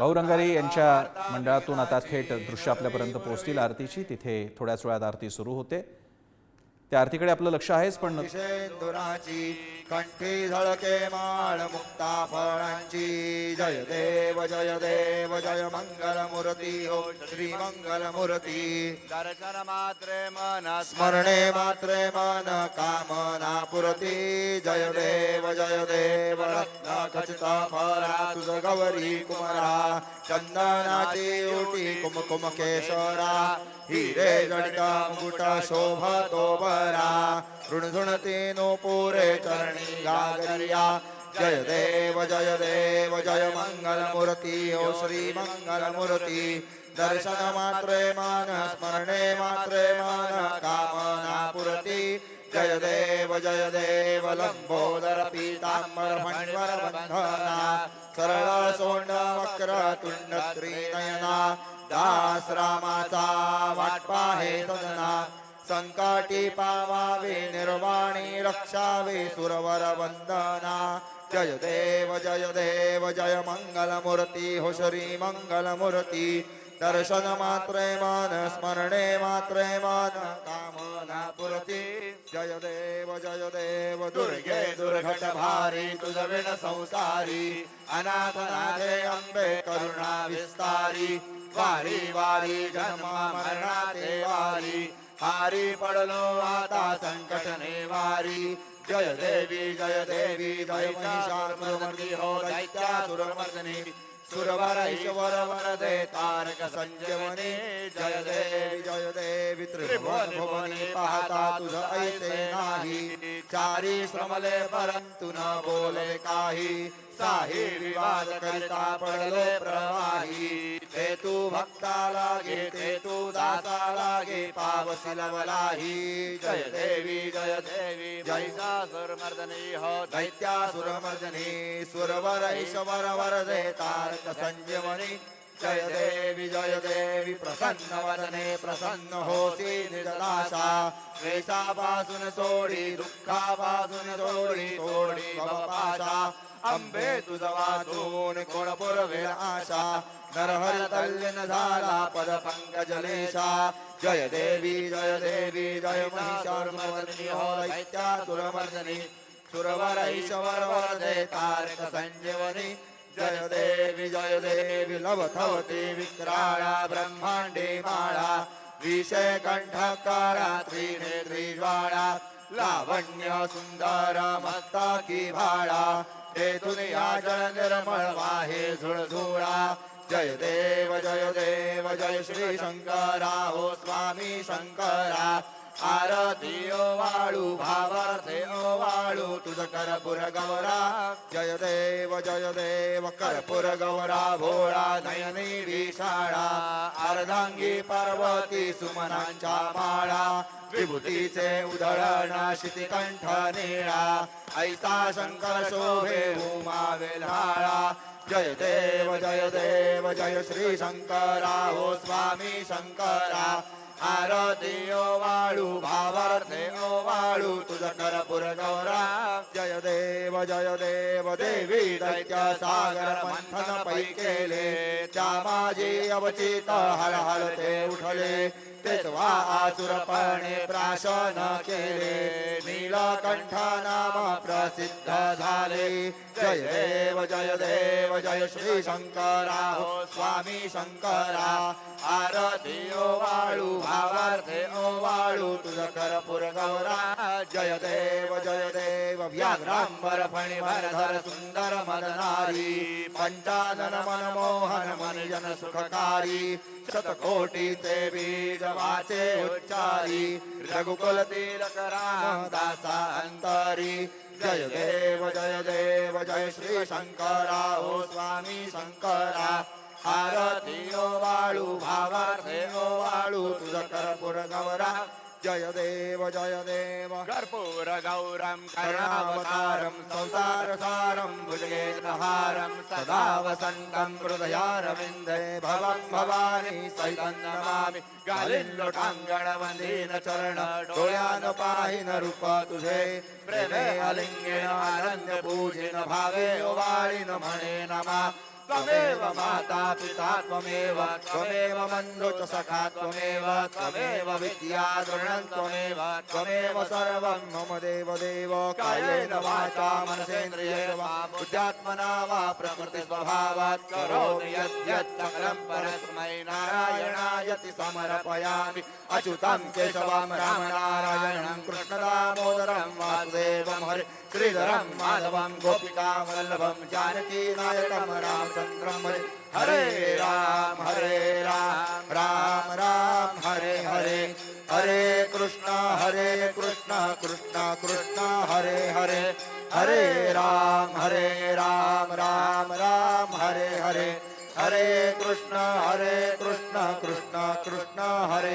भाऊ रंगारी यांच्या मंडळातून आता थेट दृश्य आपल्यापर्यंत पोहोचतील आरतीची. तिथे थोड्याच वेळात आरती सुरू होते. त्या आरतीकडे आपलं लक्ष आहेच पण कंठी झळके माळ मुक्ता फळांची जय देव जय देव जय मंगल मूर्ती हो श्री मंगल मूर्ती दर्शन मात्रे मन स्मरणे मात्रे मन कामना पुरती जय देव जय देव रत्न खचित फळा. तुझ गौरी कुमरा चंदनाचे ओटी कुमकुम केशरा हिरे जडित मुकुट शोभतो बरा ऋणझुणती नो पुरे चरणी गागरिया जय देव जय देव जय मंगल मूर्ती ओ श्री मंगल मूर्ती दर्शन मात्रे मान स्मरणे मात्रे मान कामना पुरती जय देव जय देव लंबोदर पीतांबर फणवर बंधना वक्र तुंड त्रिनयना दास रामाचा वाटपा हे सदना संकाटी पावावे निर्वाणी रक्षावे सुरवर वंदना. जय देव जय देव जय मंगल मूर्ती हो श्री मंगल मूर्ती दर्शन मात्रे मान स्मरणे मात्रे मान कामना पुरती जय देव जय देव दुर्गे दुर्घट भारी तुझ विण संसारी। अनाथ नाथे अंबे करुणा विस्तारी। वारी वारी जन्म मरणाते वारी। हारी पडलो आता संकट वारी। जय देवी जय देवी जय महिषासुरमर्दी हो दैत्यासुरमर्दिनी। सुरवर ईश्वर वरदे तारक संजीवनी जय देवी जय देवी त्रिभुवन भुवनी पाहता तुझ ऐसे नाही। चारी श्रमले परंतु न बोले काही साही विवाद करिता पडले प्रवाही। ते तू भक्ता लागे ते तू दासा लागे पावसी लवलाही। जय देवी जय देवी जैसा सुरमर्दनी हो दैत्या सुरमर्दनी सुरवर ईश्वर वरदे तारक संजीवनी जय देवी जय देवी प्रसन्न वदने प्रसन्न होसी निजदाशा क्लेशापासून सोडी दुःखापासून देवी जय महिषासुरमर्दिनी हो दैत्यासुरमर्दिनी सुरवर ईश्वर वरदे तारक संजीवनी जय देवी जय देवी लवथवती विक्राळा ब्रह्मांडे माळा विषय कंठ काळा लावण्य सुंदर मस्ताकी भाळा तेथून या जळ निर्मळ वाहे झुळझुळा जय देव जय देव जय श्री शंकरा हो स्वामी शंकरा आरती ओ वाळू ओ वाळू तुझ करपुर गौरा जय देव जय देव करपुर गौरा भोळा नयनी विशाळा अर्धांगी पार्वती सुमनांच्या माळा विभूतीचे उधळण शितिकंठ निळा ऐसा शंकर शोभे उमा वेल्हाळा जय देव जय देव जय श्री शंकरा हो स्वामी शंकरा आरती ओ वाळू भावार्थे ओ वाळू तुझ करपुर गौरा. जय देव जय देव देवी दैत्य सागर मंथन पै केले त्या माझी अवचित हळ हळ ते उठले. तेव्हा आसुरपणे प्राशन केले. नीलकंठ नाम प्रसिद्ध झाले. जय देव जय देव जय श्री शंकरा. हो स्वामी शंकरा आरती ओ वाळू भावार्थे ओ वाळू तुझ करपुर गौरा व्याघ्रांबर फणिभर धर सुंदर मदनारी पंचानन मनमोहन मनिजन सुखकारी शतकोटीचे बीज वाचे उच्चारी रघुकुल तिलक राम दासा अंतरी जय देव जय देव जय श्री शंकरा हो स्वामी शंकरा आरती ओ वाळू भावार्थे ओ वाळू तुझ करपुर गौरा जय देव जय देव कर्पूर गौरम करुणावतारं संसारसारं भुजगेन्द्रहारं सदा वसन्तं हृदयारविन्दे भवं भवानी सहितं नमामि। गालिल्लोटाङ्गणवन्दीन चरण डोळ्यान पाहिन रूप तुझे। प्रेमे अलिंगेन आनंद पूजिन भावे ओवाळीन म्हणे नमा। त्वमेव माता पिता त्वमेव त्वमेव बन्धु च सखा त्वमेव त्वमेव विद्या दृढं त्वमेव त्वमेव सर्वं मम देव देव कायेन वाचा मनसेन्द्रियेण वा बुद्ध्यात्मना वा प्रकृतिस्वभावात् करोमि यद्यत् सकलं परस्मै नारायणायति समर्पयामि अच्युतं केशवं रामनारायणं कृष्णदा हरे श्रीधरं माधवं गोपिकावल्लभं जानकीनायकं रामचन्द्रं हरे हरे राम हरे राम राम राम हरे हरे हरे कृष्ण हरे कृष्ण कृष्ण कृष्ण हरे हरे हरे राम हरे राम राम राम हरे हरे हरे कृष्ण हरे कृष्ण कृष्ण कृष्ण हरे।